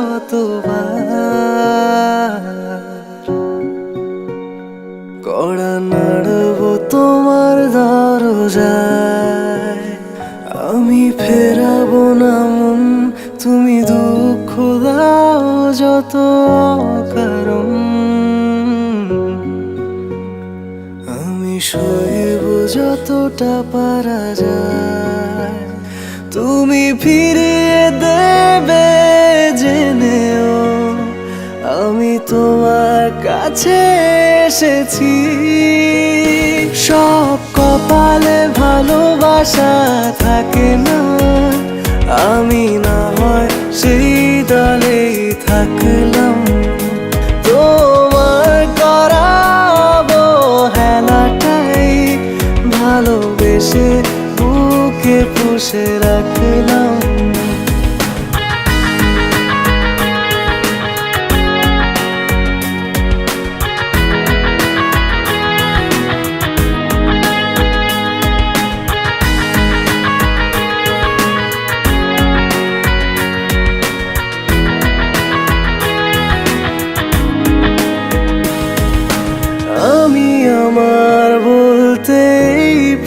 কতবার কড়া নাড়ব তোমার দরজায়। আমি ফেরাবো না মন, তুমি দুঃখ দাও যত কারণ। আমি সইব যতটা পারা যায়। তুমি ফিরে দেবে তোমার কাছে এসেছি। সব কপালে ভালোবাসা থাকে না। আমি না হয় সেই দলেই থাকলাম। তোমার করাবো হেলাটাই ভালোবেসে বুকে পুষে রাখলাম।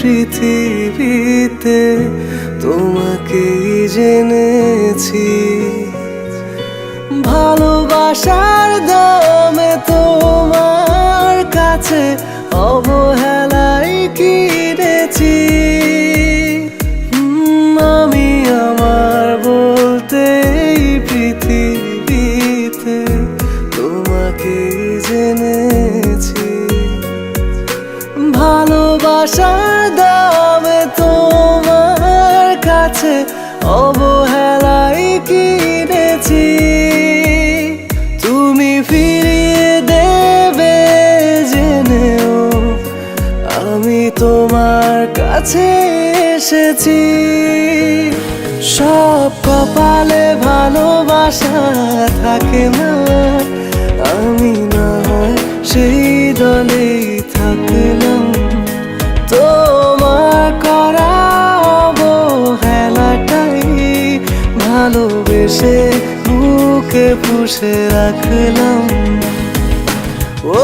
পৃথিবীতে তোমাকেই জেনেছি। ভালোবাসার দমে তোমার কাছে অবহেলাই কিনেছি। আমি আমার বলতে পৃথিবীতে তোমাকেই জেনেছি। ভালোবাসার দামে তোমার কাছে অবহেলাই কিনেছি। তুমি ফিরিয়ে দেবে জেনেও আমি তোমার কাছে এসেছি। সব কপালে ভালোবাসা থাকে না ভালোবেসে বুকে পুষে রাখলাম। ও,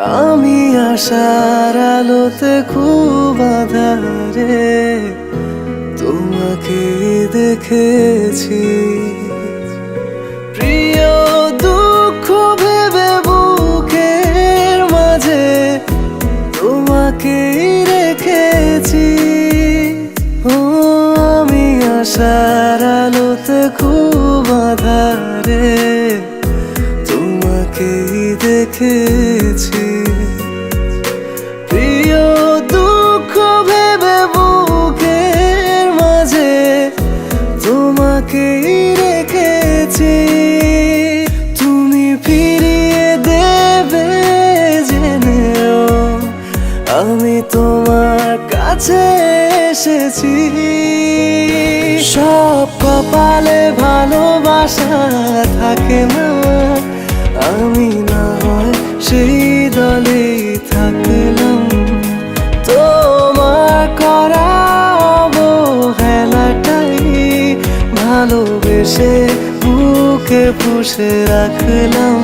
আমি আশার আলোতে খুব আধারে তোমাকে দেখেছি। প্রিয় মাঝে তোমাকে আমি খুব আধারে তোমাকেই দেখেছি। প্রিয় দুঃখ ভেবে বুকের মাঝে তোমাকে রেখেছি। তুমি ফিরিয়ে দেবে জেনেও আমি তোমার কাছে এসেছি। সব কপালে ভালোবাসা থাকে না আমি না হয় সেই দলে থাকলাম। তোমার করাবো হেলাটাই ভালোবেসে বুকে পুষে রাখলাম।